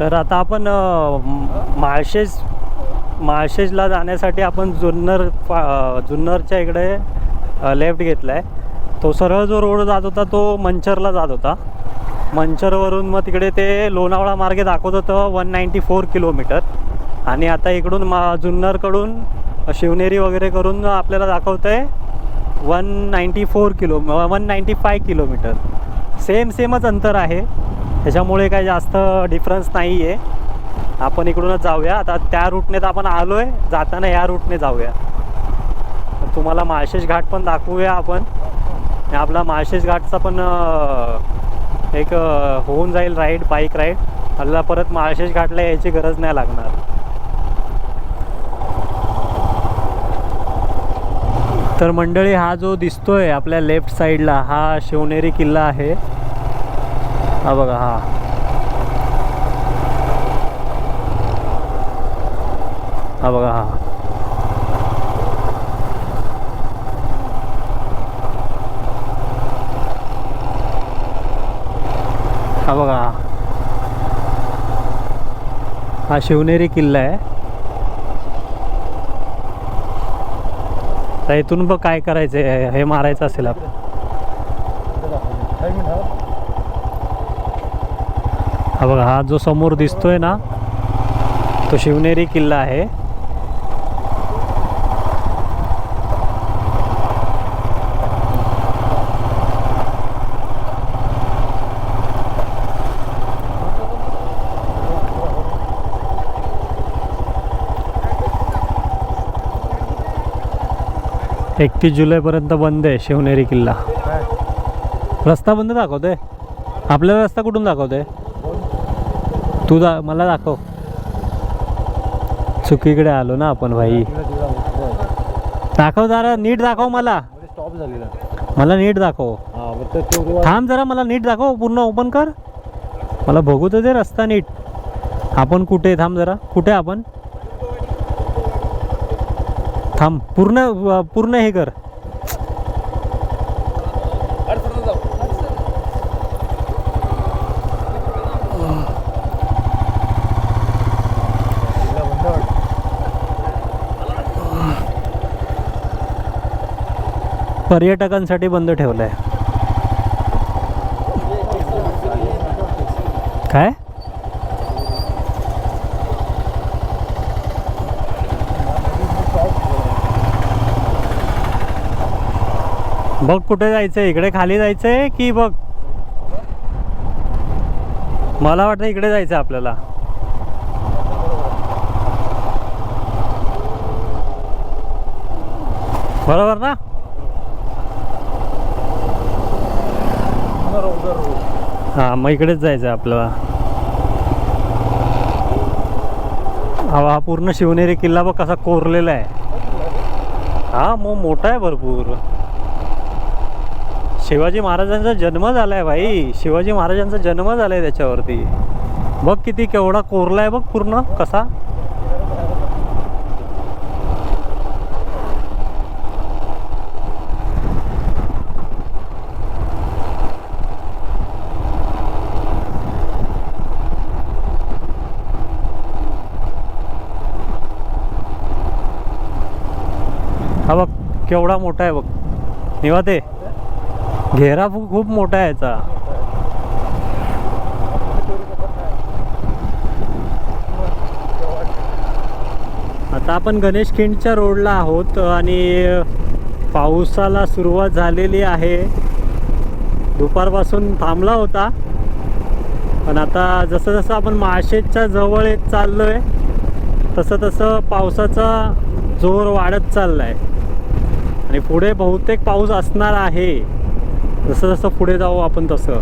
तर आता आपण माळशेज माळशेजला जाण्यासाठी आपण जुन्नर फा- जुन्नरच्या इकडे लेफ्ट घेतला आहे तो सरळ जो रोड जात होता तो मंचरला जात होता. मंचरवरून मग तिकडे ते लोणावळा मार्गे दाखवत होतं वन नाईंटी फोर किलोमीटर. आणि आता इकडून मा जुन्नरकडून शिवनेरी वगैरे करून आपल्याला दाखवतं आहे one ninety four kilo one ninety five kilometre. Same सेमच अंतर आहे. त्याच्यामुळे काही जास्त डिफरन्स नाही आहे आपण इकडूनच जाऊया. आता त्या रूटने तर आपण आलो आहे जाताना या रूटने जाऊया. तुम्हाला माळशेज घाट पण दाखवूया आपण. आणि आपला माळशेज घाटचा पण एक होऊन जाईल राईड बाईक राईड आपल्याला परत माळशेज घाटला यायची गरज नाही लागणार. तर मंडळी हा जो दिसतोय आपल्या लेफ्ट साईडला हा शिवनेरी किल्ला आहे. हा बघा हा. हा बघा हा. हा बघा हा. हा शिवनेरी किल्ला आहे. तर इथून बघ काय करायचं आहे हे मारायचं असेल आपण हा बघा हा जो समोर दिसतोय ना तो शिवनेरी किल्ला आहे. एकतीस जुलैपर्यंत बंद आहे शिवनेरी किल्ला. रस्ता बंद दाखवतोय? आपल्याला रस्ता कुठून दाखवतोय? तू दा मला दाखव. चुकीकडे आलो ना आपण भाई. दाखव जरा नीट दाखव मला. स्टॉप झालेला मला नीट दाखव. हा मग तर तो थांब जरा मला नीट दाखव पूर्ण ओपन कर. मला बघू तर दे रस्ता नीट. आपण कुठे आहे? थांब जरा. कुठे आहे आपण? थांब पूर्ण पूर्ण हे कर बंद वाटतं. पर्यटकांसाठी बंद ठेवलं आहे काय? बघ कुठे जायचंय इकडे खाली जायचंय की बघ? मला वाटतं इकडे जायचं आपल्याला. बरोबर ना? हां मग इकडेच जायचं आहे आपल्याला हा हा पूर्ण शिवनेरी किल्ला बघ कसा कोरलेला आहे. हा मग मोठा आहे भरपूर. शिवाजी महाराजांचा जन्म झाला आहे भाई. शिवाजी महाराजांचा जन्म झाला आहे त्याच्यावरती. बघ किती केवढा कोरला आहे बघ पूर्ण कसा हा बघ केवढा मोठा आहे बघ. निवा ते घेरा खूप मोठा आहे याचा. आता आपण गणेश खिंडच्या रोडला आहोत आणि पावसाला सुरुवात झालेली आहे. दुपारपासून थांबला होता. पण आता जसं जसं आपण माशेच्या जवळ येत चाललो आहे तसं तसं पावसाचा जोर वाढत चालला आहे आणि पुढे बहुतेक पाऊस असणार आहे. जसं जसं पुढे जाऊ आपण तसं.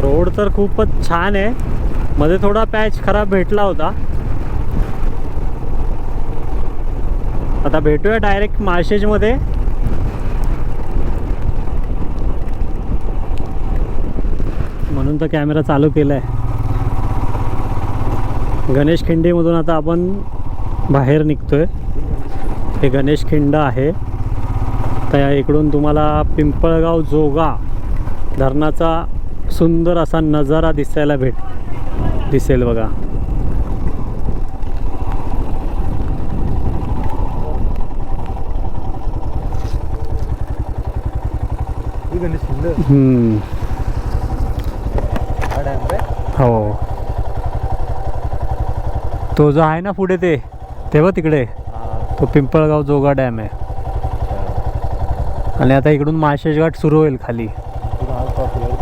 रोड तर खूपच छान आहे. मध्ये थोडा पॅच खराब भेटला होता. आता भेटूया डायरेक्ट माळशेजमध्ये म्हणून तर कॅमेरा चालू केला आहे गणेश खिंडीमधून आता आपण बाहेर निघतोय. हे गणेश खिंड आहे. तर इकडून तुम्हाला पिंपळगाव जोगा धरणाचा सुंदर असा नजारा दिसायला भेट दिसेल बघा ही गणेश खिंड हम्म, हा हो. तो जो आहे ना पुढे ते तेव्हा तिकडे. तो पिंपळगाव जोगा डॅम आहे. आणि आता इकडून माळशेज घाट सुरू होईल खाली.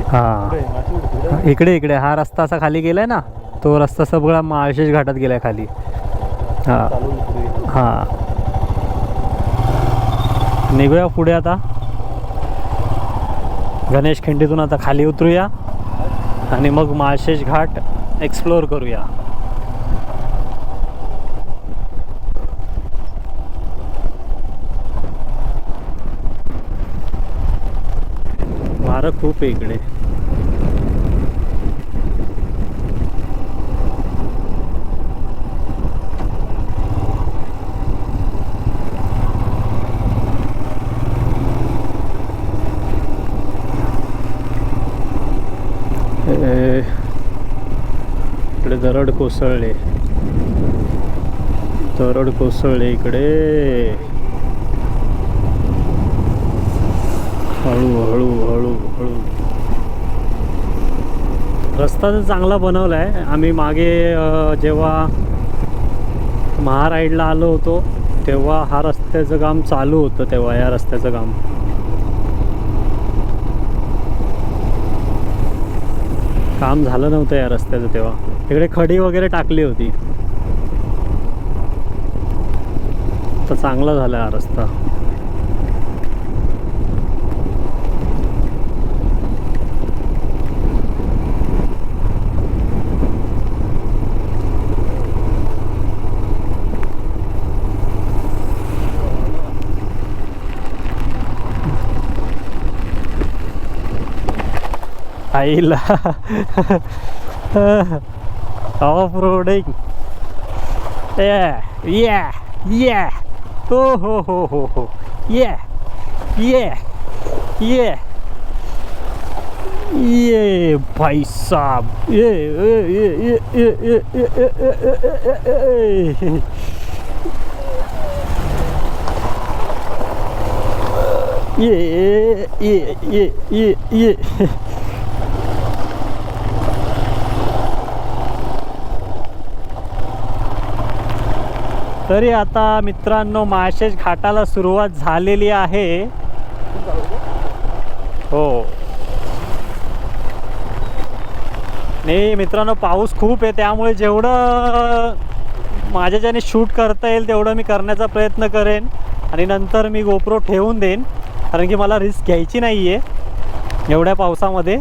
हा इकडे इकडे हा रस्ता असा खाली गेलाय ना तो रस्ता सगळा माळशेज घाटात गेलाय खाली. हा. हा. निघूया पुढे आता. गणेश खिंडीतून आता खाली उतरूया आणि मग माळशेज घाट एक्सप्लोअर करूया. वारं खूप आहे इकडे ए, इकडे कोसळले. तरड कोसळले इकडे. हळू हळू हळू हळू. रस्ता तर चांगला बनवला आहे आम्ही मागे जेव्हा महाराईडला आलो होतो तेव्हा हा रस्त्याचं काम चालू होतं तेव्हा या रस्त्याचं काम. काम झालं नव्हतं या रस्त्याचं तेव्हा. तिकडे खडी वगैरे टाकली होती. तर चांगला झाला हा रस्ता. आईला. ഓഫ് റോഡിങ് ഏ ഏ ഏ ഓ ഹോ ഹോ ഹോ ഹോ ഏ ഏ ഏ ये भाई साहब ये ये ये ये ये ये तरी आता मित्रांनो माळशेज घाटाला सुरुवात झालेली आहे. हो. नाही मित्रांनो पाऊस खूप आहे त्यामुळे जेवढं माझ्याच्याने शूट करता येईल तेवढं मी करण्याचा प्रयत्न करेन. आणि नंतर मी गोप्रो ठेवून देईन कारण की मला रिस्क घ्यायची नाही आहे एवढ्या पावसामध्ये.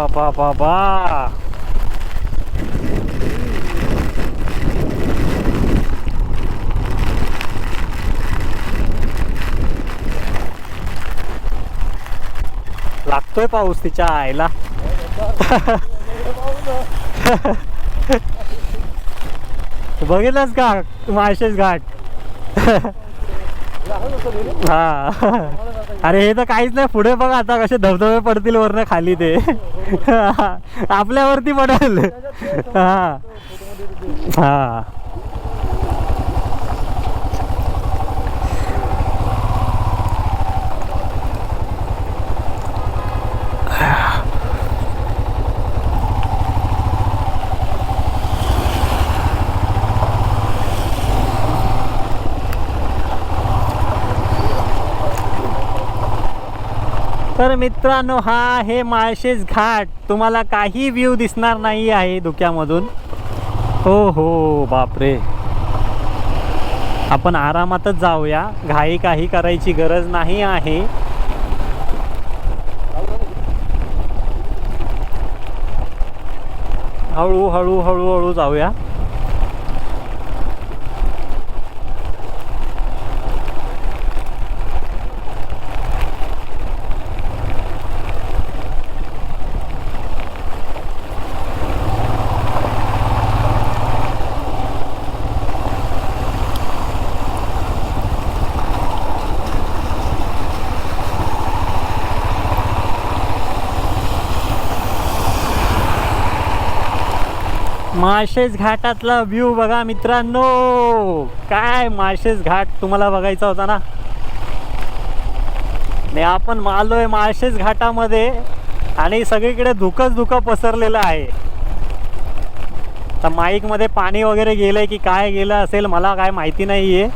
बाबा बाबा बा लागतोय पाऊस तिच्या आईला. बघितलंस का? माळशेज घाट. हा. अरे हे तर काहीच नाही. पुढे बघा आता कसे धबधबे पडतील वरनं खाली ते. आपल्यावरती पडेल. हा. हा. तर मित्रांनो हा आहे माळशेज घाट. तुम्हाला काही व्ह्यू दिसणार नाही आहे धुक्यामधून हो हो बापरे. आपण आरामातच जाऊया. घाई काही करायची गरज नाही आहे. हळू हळू हळू हळू जाऊया. माळशेज घाटातला व्ह्यू बघा मित्रांनो. काय माळशेज घाट तुम्हाला बघायचा होता ना? नाही आपण आलोय माळशेज घाटामध्ये आणि सगळीकडे धुकंच धुकं पसरलेलं आहे. तर माईकमध्ये पाणी वगैरे गेलंय की काय गेलं असेल मला काय माहिती नाही आहे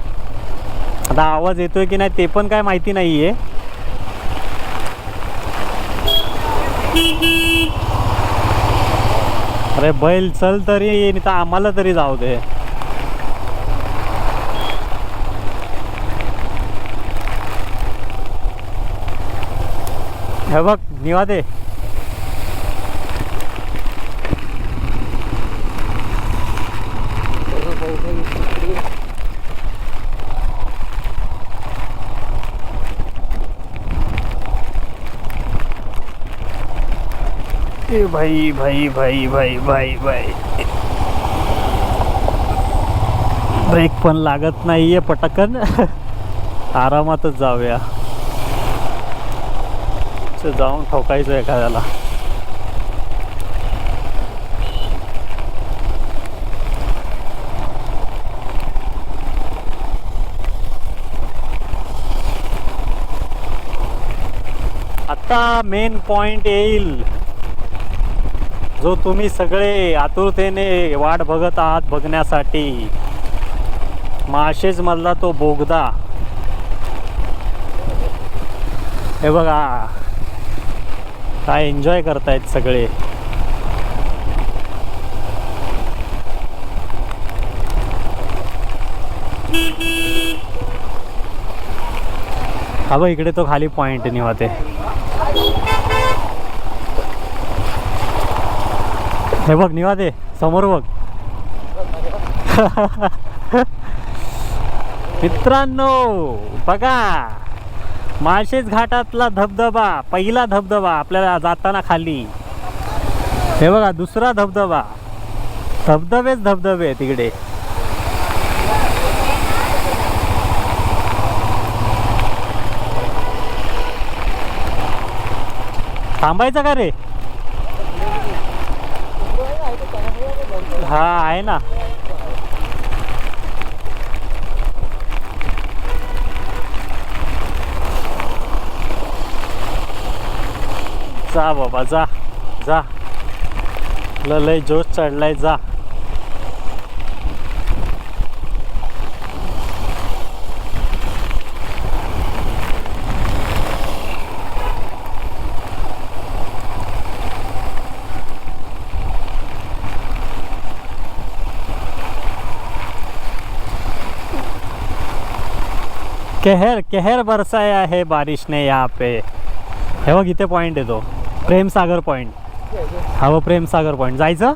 आता आवाज येतोय की नाही ते पण काय माहिती नाही आहे अरे बैल चल तरी नाही तर आम्हाला तरी जाऊ दे. हे बघ निवा दे ए भाई भाई भाई भाई भाई भाई. ब्रेक पण लागत नाहीये पटकन. आरामातच जाऊया. जाऊन ठोकायचं एखाद्याला. आता मेन पॉइंट येईल. जो तुम्ही सगळे आतुरतेने वाट बघत आहात बघण्यासाठी. माशेज मधला तो बोगदा. हे बघा. काय एन्जॉय करतायत सगळे. हा बघ इकडे तो खाली पॉइंट निवाते. हे बघ निवाते समोर बघ. मित्रांनो बघा. माळशेज घाटातला धबधबा पहिला धबधबा आपल्याला जाताना खाली. हे बघा दुसरा धबधबा. धबधबेच धबधबे तिकडे थांबायचं का रे? हा आहे ना. जा बाबा जा जा. ल लय जोश चढलाय जा. कहर कहर बरसाया है बारिश ने यहाँ पे। हे बघ इथे पॉईंट येतो प्रेमसागर पॉईंट हा व प्रेमसागर पॉईंट जायचं?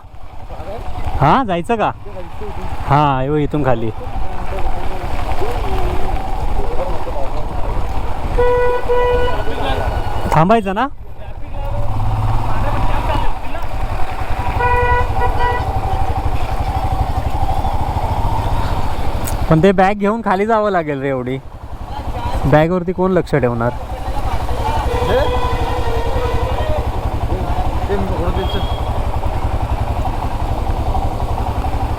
हां जायचं का? हां हे इथून खाली. थांबायचं ना? पण ते बॅग घेऊन खाली जावं लागेल रे एवढी. बॅगवरती कोण लक्ष ठेवणार? ते थोडं त्यांचं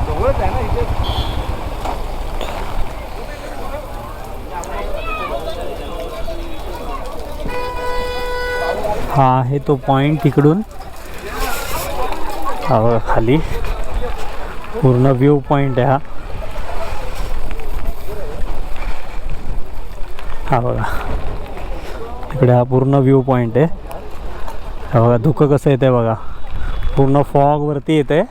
जवळच आहे ना इथे हा आहे तो पॉईंट तिकडून हा बघा खाली. पूर्ण व्ह्यू पॉईंट आहे हा. हा बघा. इकडे हा पूर्ण व्ह्यू पॉईंट आहे. हा बघा धुकं कसं येते बघा. पूर्ण फॉग वरती येते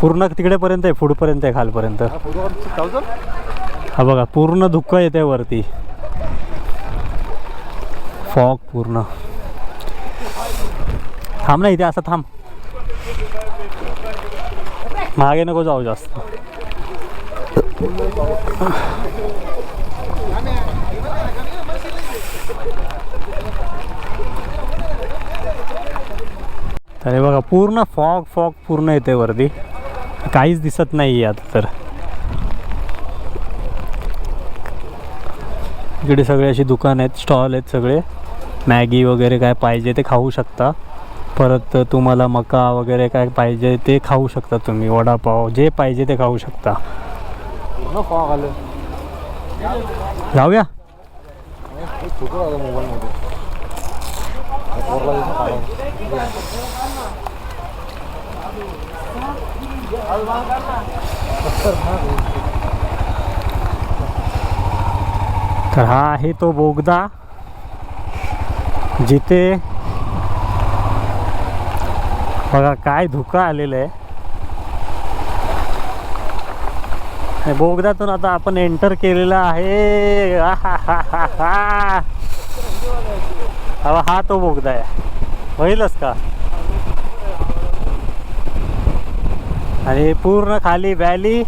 पूर्ण तिकडेपर्यंत आहे पुढपर्यंत आहे खालपर्यंत. हा हा बघा पूर्ण धुकं येते वरती. फॉग पूर्ण. थांब ना इथे असं थांब. मागे नको जाऊ जास्त. अरे बघा पूर्ण फॉग फॉग पूर्ण येते वरती. काहीच दिसत नाही आहे आता तर. इकडे सगळे अशी दुकान आहेत स्टॉल आहेत सगळे. मॅगी वगैरे काय पाहिजे ते खाऊ शकता. परत तुम्हाला मका वगैरे काय पाहिजे ते खाऊ शकता तुम्ही वडापाव जे पाहिजे ते खाऊ शकता. पूर्ण आलं. जाऊया. फोटो आला मोबाईलमध्ये तर हा आहे तो बोगदा. जिथे बघा काय धुका आलेलं आहे आणि बोगद्यातून आता आपण एंटर केलेला आहे. हा हा तो बोगदा आहे. होईलच का? आणि पूर्ण खाली व्हॅली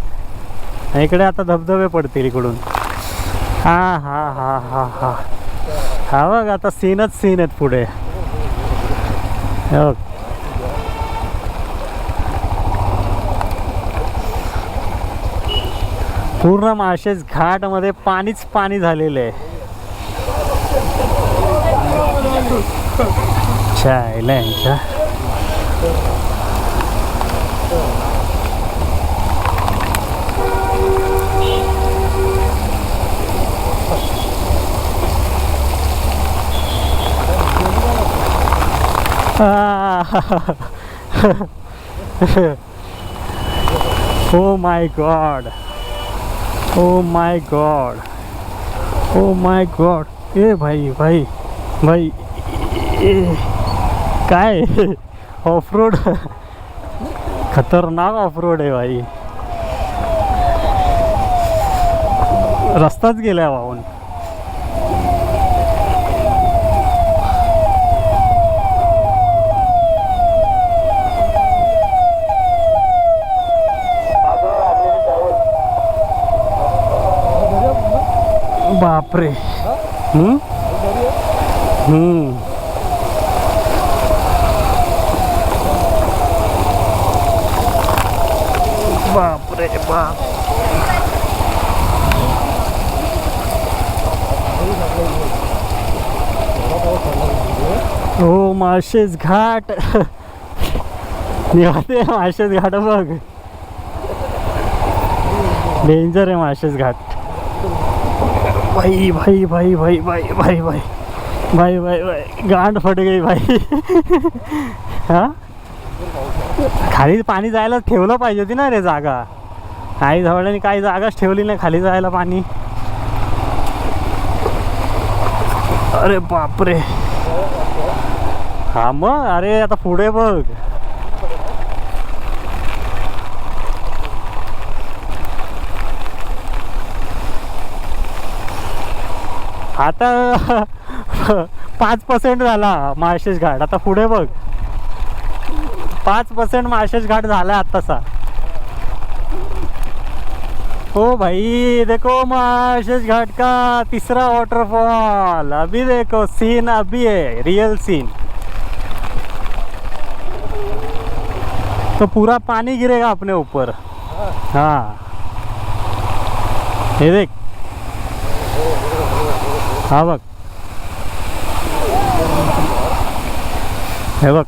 इकडे आता धबधबे पडतील इकडून. हा हा हा हा हा हा बघ आता सीनच सीन आहेत पुढे. ओके पूर्ण माळशेज घाटमध्ये पाणीच पाणी झालेलं आहे. चायला यांच्या my God oh god. Oh my God. Oh my God. ए भाई भाई भाई. काय? ऑफ रोड खतरनाक ऑफ रोड आहे भाई. रस्ताच गेलाय वाहून बापरे. हम्म? हम्म. बापरे बाप. हो माळशेज घाट. निवाते माळशेज घाट बघ. डेंजर आहे माळशेज घाट. भाई भाई भाई भाई भाई भाई भाई भाई भाई भाई गांड फट गई भाई हा खाली पाणी जायला ठेवलं पाहिजे होती ना रे जागा काही जवळनी काही जागाच ठेवली नाही खाली जायला पाणी अरे बापरे हा मग अरे आता पुढे बघ आता पाच पर्सेंट झाला माळशेज घाट. आता पुढे बघ. पाच पर्सेंट माळशेज घाट झाला आत्ताचा. ओ भाई देखो माळशेज घाट का तिसरा वॉटरफॉल अभी देखो सीन अभी है रियल सीन तो पूरा पानी गिरेगा अपने ऊपर. हाँ. हे देख. हा बघ हे बघ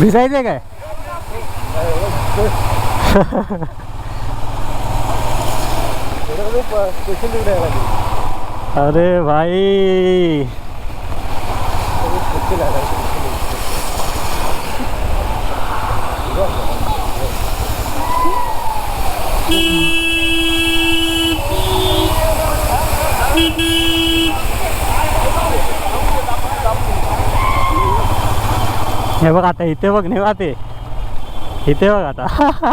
भिजायचे काय अरे भाई। हे बघ आता इथे बघ नाही ते इथे बघ आता.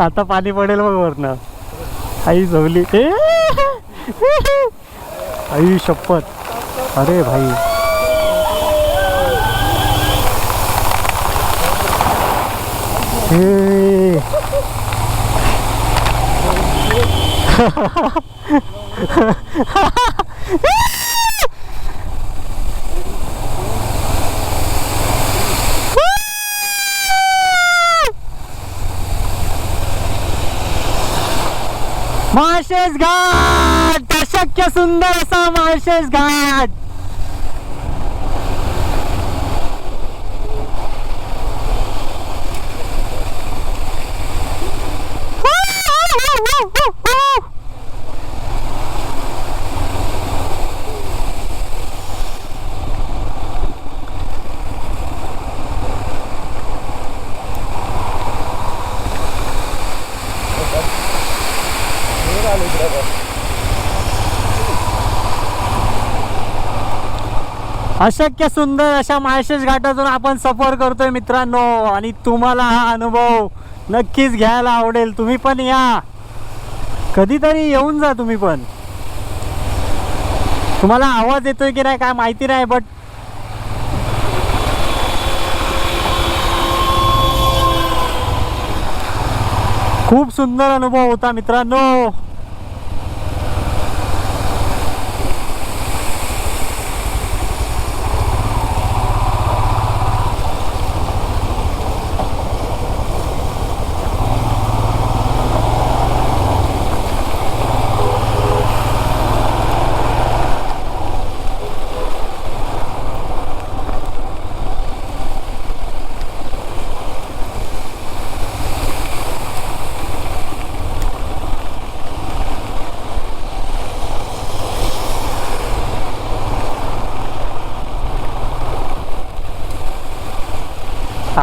आता पाणी पडेल बघ वरनं. आई झोवली आई शपथ. अरे भाई. हे Marşezgad! Taşakya sundar asa Marşezgad! अशक्य सुंदर अशा माळशेज घाटातून आपण सफर करतोय मित्रांनो. आणि तुम्हाला हा अनुभव नक्कीच घ्यायला आवडेल. तुम्ही पण या. कधीतरी येऊन जा तुम्ही पण. तुम्हाला आवाज येतोय की नाही काय माहिती नाही बट खूप सुंदर अनुभव होता मित्रांनो.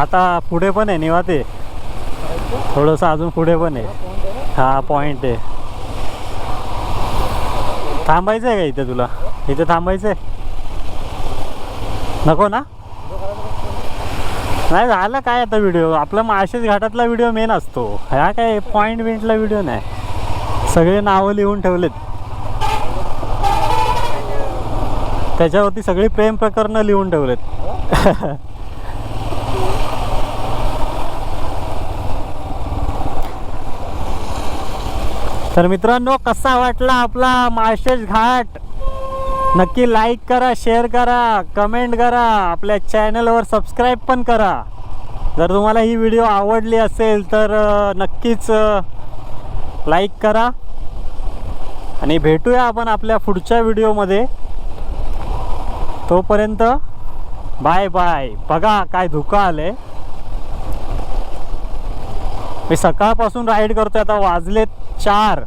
आता पुढे पण आहे निवाते थोडंसं अजून पुढे पण आहे. हा पॉइंट आहे. थांबायचं आहे का इथे तुला? इथे थांबायचं आहे नको ना? नाही झालं काय आता व्हिडिओ आपला माळशेज घाटातला व्हिडिओ मेन असतो. ह्या काय पॉईंट बिंटला व्हिडिओ नाही. सगळे नावं लिहून ठेवलेत. त्याच्यावरती सगळी प्रेम प्रकरणं लिहून ठेवलेत. तर मित्रांनो कसा वाटला आपला माळशेज घाट? नक्की लाईक करा शेअर करा कमेंट करा आपल्या चॅनलवर सबस्क्राईब पण करा. जर तुम्हाला ही व्हिडिओ आवडली असेल तर नक्कीच लाईक करा. आणि भेटूया आपण आपल्या पुढच्या व्हिडिओमध्ये तोपर्यंत बाय बाय बघा काय धुकं आलंय. मी सकाळपासून राईड करतोय आता वाजलेत चार.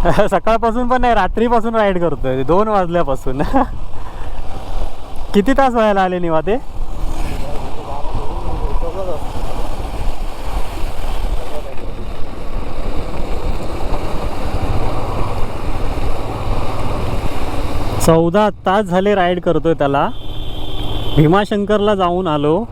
सकाळपासून पण नाही रात्रीपासून राईड करतोय. दोन वाजल्यापासून. किती तास व्हायला आले निवा ते चौदा तास झाले राईड करतोय त्याला. भीमाशंकरला जाऊन आलो.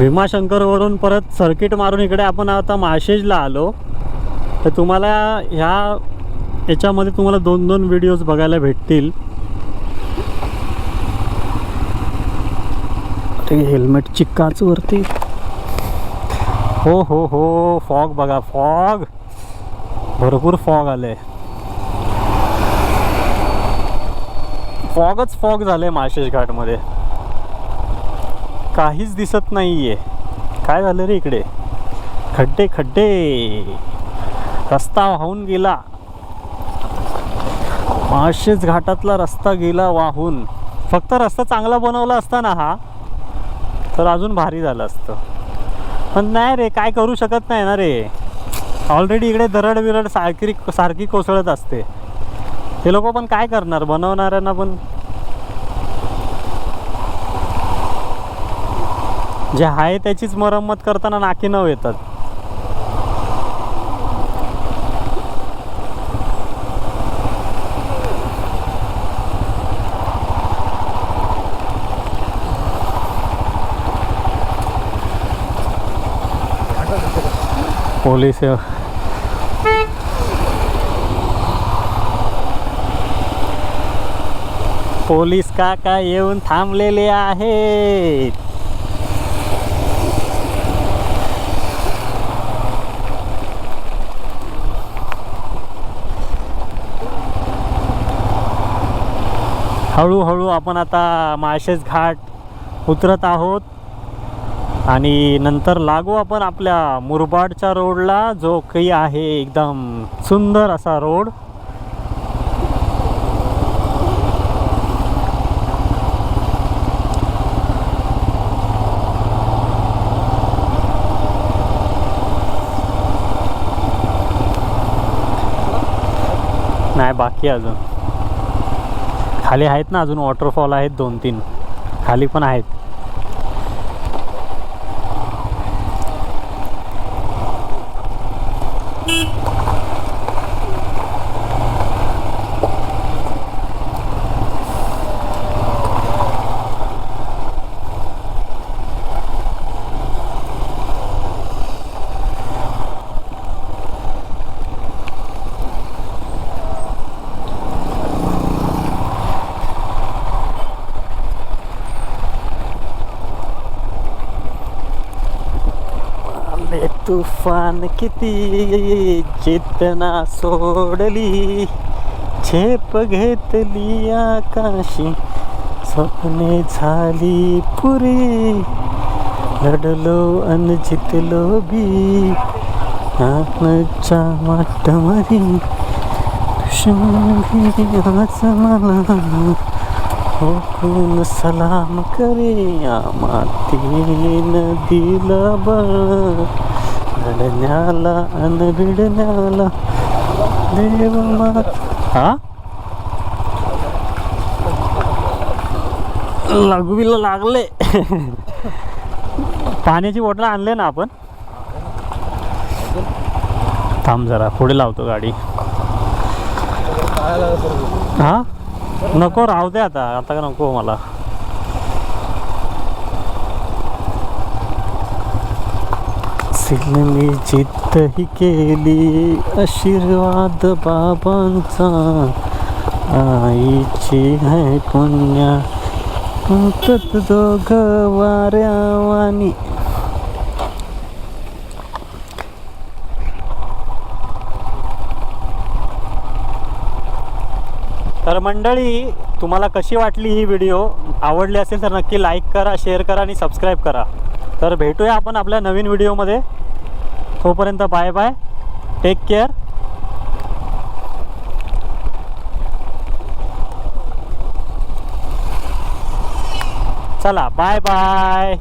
भीमाशंकरवरून परत सर्किट मारून इकडे आपण आता माळशेजला आलो. तर तुम्हाला ह्या याच्यामध्ये तुम्हाला दोन दोन व्हिडिओज बघायला भेटतील. ते हेल्मेट चिक्काच वरती. हो हो हो फॉग बघा फॉग भरपूर फॉग आले फॉगच फॉग झाले माळशेज घाटमध्ये. काहीच दिसत नाही आहे काय झालं रे इकडे? खड्डे खड्डे. रस्ता वाहून गेला. माळशेज घाटातला रस्ता गेला वाहून. फक्त रस्ता चांगला बनवला असता ना हा. तर अजून भारी झालं असतं. पण नाही रे काय करू शकत नाही ना रे. ऑलरेडी इकडे दरड बिरड सारखी सारखी कोसळत असते. हे लोक पण काय करणार? बनवणाऱ्यांना पण जे आहे त्याचीच मरम्मत करताना नाकी नव येतात. पोलीस पोलीस काका येऊन थांबलेले आहेत. हळूहळू आपण आता माळशेज घाट उतरत आहोत. आणि नंतर लागू आपण आपल्या मुरबाडच्या रोडला जो काही आहे एकदम सुंदर असा रोड. नाही बाकी अजून. खाली आहेत ना अजून वॉटरफॉल आहेत दोन तीन खाली पण आहेत. आले तुफान किती चेतना सोडली. झेप घेतली आकाशी स्वप्ने झाली पुरी. लढलो अन जितलो बी आत्मच्या वाटमरी. दुश्मनी आज मला ठोकून सलाम करे या मातीनं दिलं बळ लढण्याला अन भिडण्याला देव मा हा? लघवीला लागले. पाण्याची बॉटल आणले ना आपण? थांब जरा पुढे लावतो गाडी. हा? नको राहू दे आता. आता का नको मला? मी जिद्द ही केली आशीर्वाद बाबांचा. आईची है पुण्या. दोघ वाऱ्यावानी. मंडळी तुम्हाला कशी वाटली ही व्हिडिओ आवडली असेल तर नक्की लाईक करा शेअर करा आणि सबस्क्राईब करा. तर भेटूया आपण आपल्या नवीन व्हिडिओमध्ये तोपर्यंत बाय बाय टेक केअर चला बाय बाय